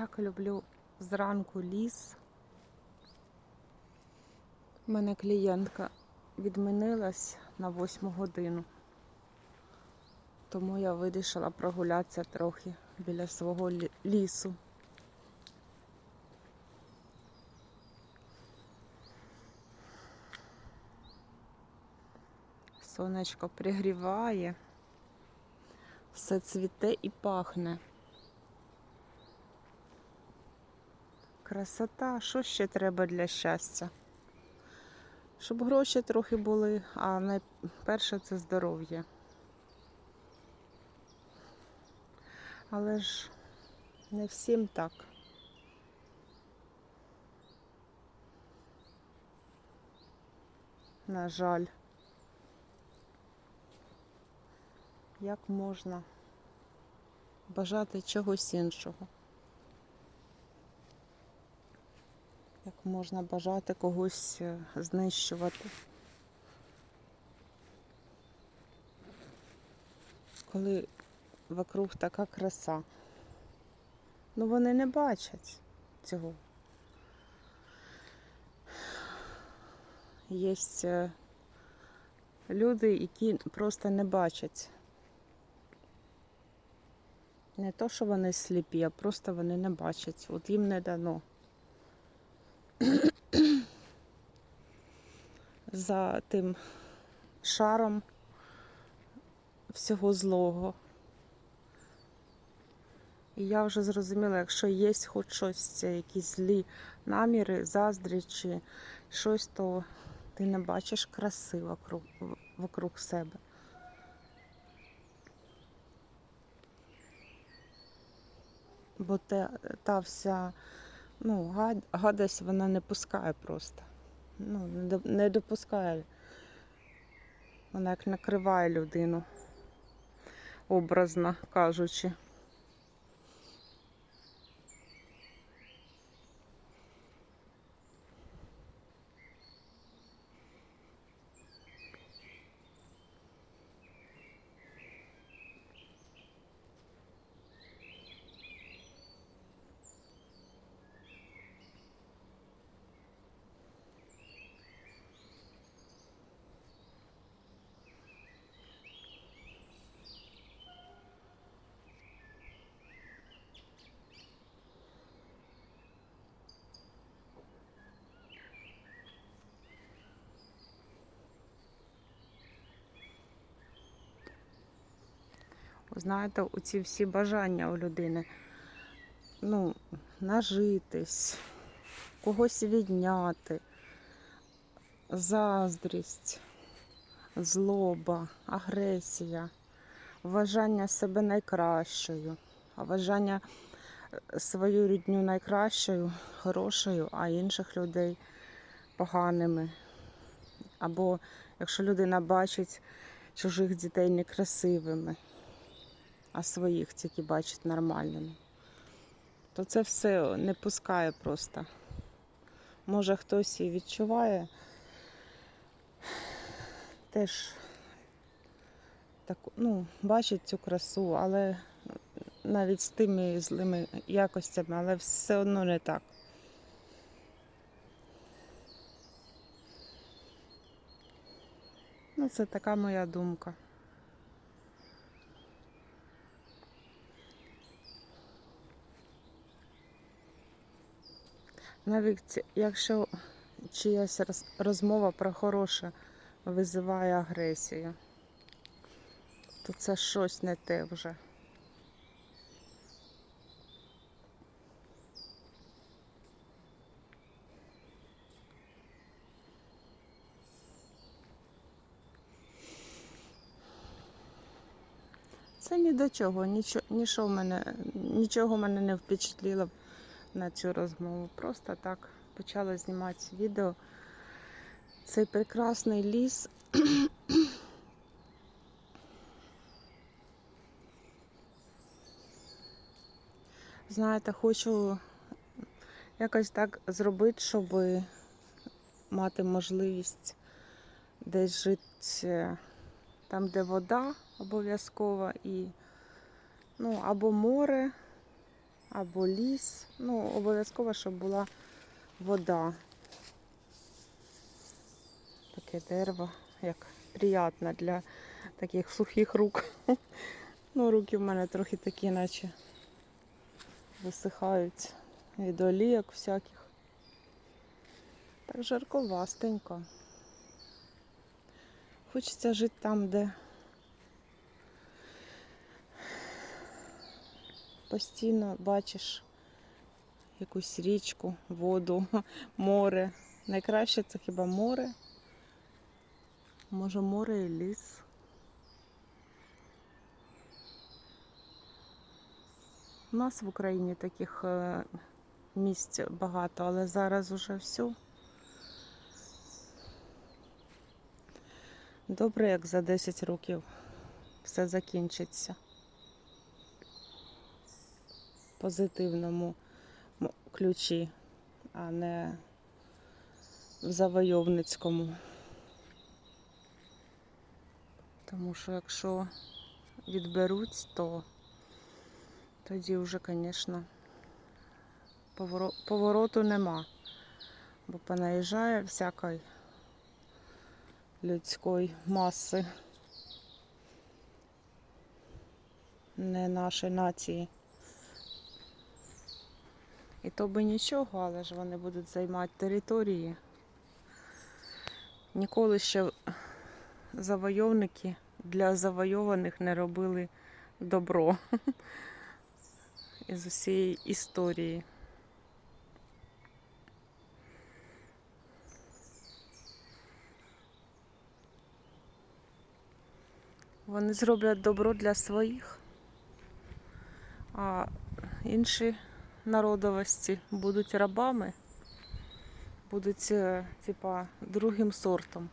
Так люблю зранку ліс. У мене клієнтка відмінилась на восьму годину. Тому я вирішила прогулятися трохи біля свого лісу. Сонечко пригріває, все цвіте і пахне. Красота, що ще треба для щастя? Щоб гроші трохи були, а найперше це здоров'я. Але ж не всім так. На жаль. Як можна бажати чогось іншого? Можна бажати когось е, знищувати? Коли вокруг така краса. Ну вони не бачать цього. Є е, люди, які просто не бачать. Не то, що вони сліпі, а просто вони не бачать. От їм не дано. За тим шаром всього злого. І я вже зрозуміла, якщо є хоч щось, якісь злі наміри, заздрі чи щось, то ти не бачиш краси вокруг, вокруг себе. Бо те, та вся ну, гад- гадость вона не пускає просто. Ну, не допускає. Вона як накриває людину, образно кажучи. Знаєте, оці всі бажання у людини. Ну, нажитись, когось відняти, заздрість, злоба, агресія, вважання себе найкращою, вважання е, свою рідню найкращою, хорошою, а інших людей поганими. Або якщо людина бачить чужих дітей некрасивими а своїх тільки бачить нормальними. То це все не пускає просто. Може хтось і відчуває теж так, ну, бачить цю красу, але навіть з тими злими якостями, але все одно не так. Ну, це така моя думка. Навіть якщо чиясь розмова про хороше визиває агресію, то це щось не те вже. Це ні до чого, нічого, нічого мене, нічого мене не впечатлило на цю розмову. Просто так почала знімати відео. Цей прекрасний ліс. Знаєте, хочу якось так зробити, щоб мати можливість десь жити там, де вода обов'язкова, і ну, або море, або ліс. Ну, обов'язково, щоб була вода. Таке дерево, як приємно для таких сухих рук. Ну, руки в мене трохи такі, наче висихають від олійок всяких. Так жарковастенько. Хочеться жити там, де постійно бачиш якусь річку, воду, море. Найкраще це хіба море. Може море і ліс. У нас в Україні таких е, місць багато, але зараз уже все. Добре, як за 10 років все закінчиться. Позитивному ключі, а не в завойовницькому. Тому що якщо відберуть, то тоді вже, звісно, повороту нема. Бо понаїжджає всякої людської маси. Не нашої нації. І то би нічого, але ж вони будуть займати території. Ніколи ще завойовники для завойованих не робили добро із усієї історії. Вони зроблять добро для своїх, а інші народовості будуть рабами, будуть е, типа другим сортом.